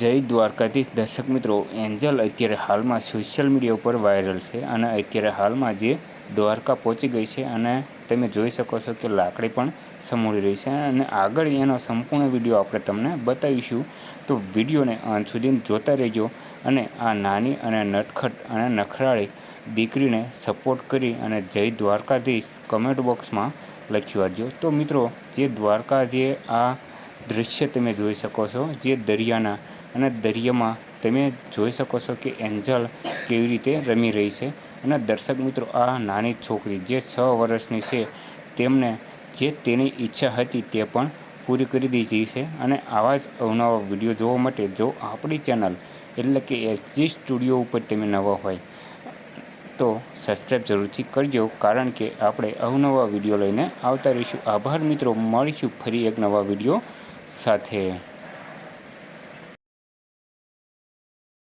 જય દ્વારકાધીશ દર્શક મિત્રો, એન્જલ અત્યારે હાલમાં સોશિયલ મીડિયા ઉપર વાયરલ છે અને અત્યારે હાલમાં જે દ્વારકા પહોંચી ગઈ છે અને તમે જોઈ શકો છો કે લાકડી પણ સમોળી રહી છે અને આગળ એનો સંપૂર્ણ વીડિયો આપણે તમને બતાવીશું. તો વિડીયોને અંત સુધી જોતા રહેજો અને આ નાની અને નટખટ અને નખરાળી દીકરીને સપોર્ટ કરી અને જય દ્વારકાધીશ કમેન્ટ બોક્સમાં લખી વાળજો તો મિત્રો, જે દ્વારકા જે આ દૃશ્ય તમે જોઈ શકો છો, જે દરિયાના અને દરિયામાં તમે જોઈ શકો છો કે એન્જલ કેવી રીતે રમી રહી છે. અને દર્શક મિત્રો, આ નાની છોકરી જે છ વર્ષની છે, તેમને જે તેની ઈચ્છા હતી તે પણ પૂરી કરી દીધી છે. અને આવા જ અવનવા વીડિયો જોવા માટે જો આપણી ચેનલ એટલે કે એચજી સ્ટુડિયો ઉપર તમે નવા હોય, તો સબસ્ક્રાઈબ જરૂરથી કરજો. કારણ કે આપણે અવનવા વીડિયો લઈને આવતા રહીશું. આભાર મિત્રો. મળીશું ફરી એક નવા વીડિયો સાથે.